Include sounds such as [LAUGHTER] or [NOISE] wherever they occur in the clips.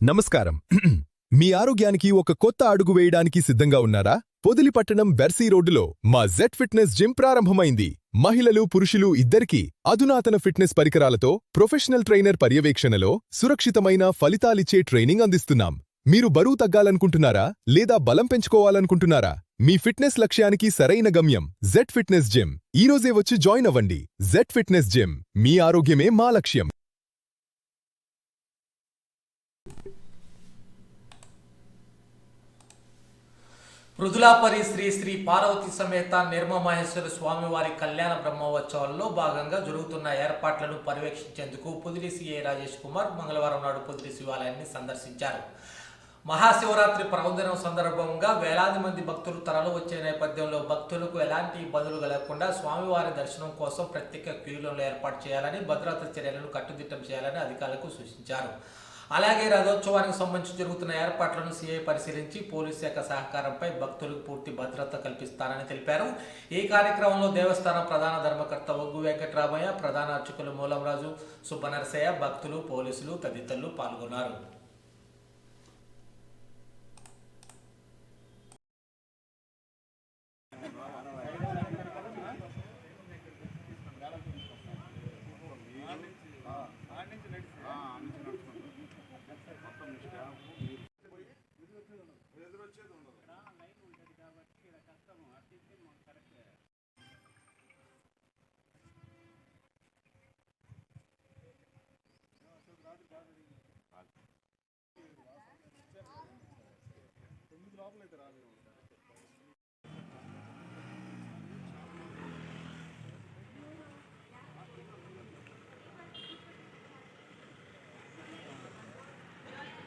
నమస్కారం. [CLEARS THROAT] మీ ఆరోగ్యానికి ఒక కొత్త అడుగు వేయడానికి సిద్ధంగా ఉన్నారా? పొదిలిపట్టణం బెర్సీ రోడ్డులో మా జెట్ ఫిట్నెస్ జిమ్ ప్రారంభమైంది. మహిళలు పురుషులు ఇద్దరికీ అధునాతన ఫిట్నెస్ పరికరాలతో ప్రొఫెషనల్ ట్రైనర్ పర్యవేక్షణలో సురక్షితమైన ఫలితాలిచ్చే ట్రైనింగ్ అందిస్తున్నాం. మీరు బరువు తగ్గాలనుకుంటున్నారా? లేదా బలం పెంచుకోవాలనుకుంటున్నారా? మీ ఫిట్నెస్ లక్ష్యానికి సరైన గమ్యం జెట్ ఫిట్నెస్ జిమ్. ఈరోజే వచ్చి జాయిన్ అవ్వండి. Jet fitness gym. మీ ఆరోగ్యమే మా లక్ష్యం. మృదులాపరి శ్రీ శ్రీ పార్వతి సమేత నిర్మమహేశ్వర స్వామివారి కళ్యాణ బ్రహ్మోత్సవాల్లో భాగంగా జరుగుతున్న ఏర్పాట్లను పర్యవేక్షించేందుకు పొదిలి సిఐ రాజేష్ కుమార్ మంగళవారం నాడు పొదిలి శివాలయాన్ని సందర్శించారు. మహాశివరాత్రి పర్వదినం సందర్భంగా వేలాది మంది భక్తులు తరలి వచ్చే నేపథ్యంలో భక్తులకు ఎలాంటి ఇబ్బందులు కలగకుండా స్వామివారి దర్శనం కోసం ప్రత్యేక క్యూలను ఏర్పాటు చేయాలని భద్రతా చర్యలను కట్టుదిట్టం చేయాలని అధికారులకు సూచించారు. అలాగే రథోత్సవానికి సంబంధించి జరుగుతున్న ఏర్పాట్లను సీఐ పరిశీలించి పోలీస్ శాఖ సహకారంపై భక్తులకు పూర్తి భద్రత కల్పిస్తానని తెలిపారు. ఈ కార్యక్రమంలో దేవస్థానం ప్రధాన ధర్మకర్త ఒగ్గు వెంకట్రామయ్య ప్రధాన అర్చకులు మూలంరాజు సుబ్బనరసయ్య భక్తులు పోలీసులు తదితరులు పాల్గొన్నారు.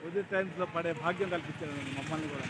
ఉదయం టైమ్స్లో పడే భాగ్యం కల్పించారు మమ్మల్ని కూడా